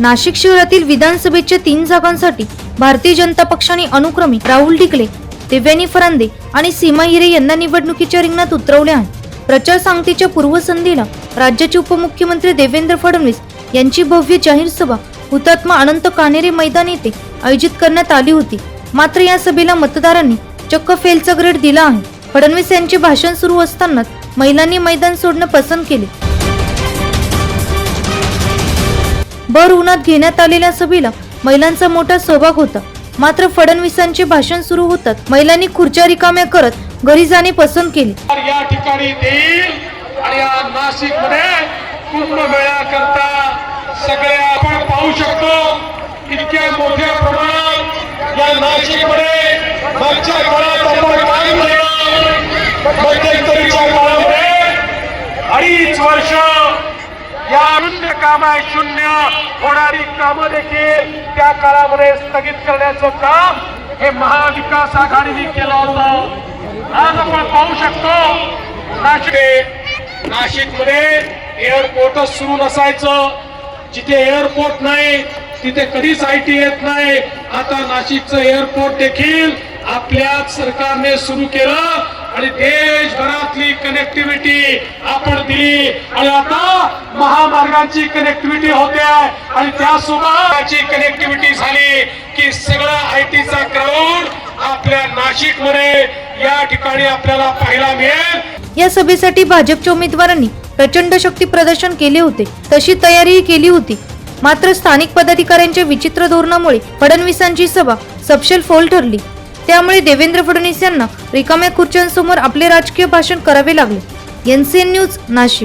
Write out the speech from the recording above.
नाशिक शहरातील विधानसभेच्या तीन जागांसाठी भारतीय जनता पक्षाने अनुक्रमे राहुल ढिकले दिव्यानी फरांदे आणि सीमा हिरे यांना निवडणुकीच्या रिंगणात उतरवले आहे. प्रचार सांगतेच्या पूर्वसंध्येला राज्याचे उपमुख्यमंत्री देवेंद्र फडणवीस यांची भव्य जाहीर सभा हुतात्मा अनंत कानेरे मैदान येथे आयोजित करण्यात आली होती. मात्र या सभेला मतदारांनी चक्क फेलचा ग्रेड दिला आहे. फडणवीस यांचे भाषण सुरू असतानाच महिलांनी मैदान सोडणं पसंत केले. भर उन्हात घेण्यात आलेल्या सभेला महिलांचा मोठा सहभाग होता. मात्र फडणवीसांचे भाषण सुरू होतात महिलांनी खुर्च्या रिकाम्या करत घरी जाणे पसंत केले. या ठिकाणी आणि नाशिकमध्ये कुंभमेळा करता सगळे आपण पाहू शकतो इतक्या मोठ्या प्रमाणात या नाशिकमध्ये मागच्या काळात आपण काय म्हणलं? मध्यंतरीच्या काळामध्ये अडीच वर्ष या शून्य काम आहे शून्य होणारी कामं देखील त्या काळामध्ये स्थगित करण्याचं काम हे महाविकास आघाडीने केलं होतं. आज आपण पाहू शकतो नाशिक नाशिकमध्ये एअरपोर्टच सुरू नसायचं. जिथे एअरपोर्ट नाही तिथे कधीच आय टी येत नाही. आता नाशिकचं एअरपोर्ट देखील आपल्याच सरकारने सुरू केलं आणि देशभरातली कनेक्टिव्हिटी आपण दिली. आणि आता महामार्गांची कनेक्टिव्हिटी होते आणि त्यासोबत कनेक्टिव्हिटी झाली की सगळा आय टीचा क्राऊड आपल्या नाशिकमध्ये या ठिकाणी आपल्याला पाहायला मिळेल. या सभेसाठी भाजपच्या उमेदवारांनी प्रचंड शक्ती प्रदर्शन केले होते. तशी तयारीही केली होती. मात्र स्थानिक पदाधिकाऱ्यांच्या विचित्र धोरणामुळे फडणवीसांची सभा सपशेल फोल ठरली. त्यामुळे देवेंद्र फडणवीस यांना रिकाम्या खुर्च्यांसमोर आपले राजकीय भाषण करावे लागले. NCN news Nashik.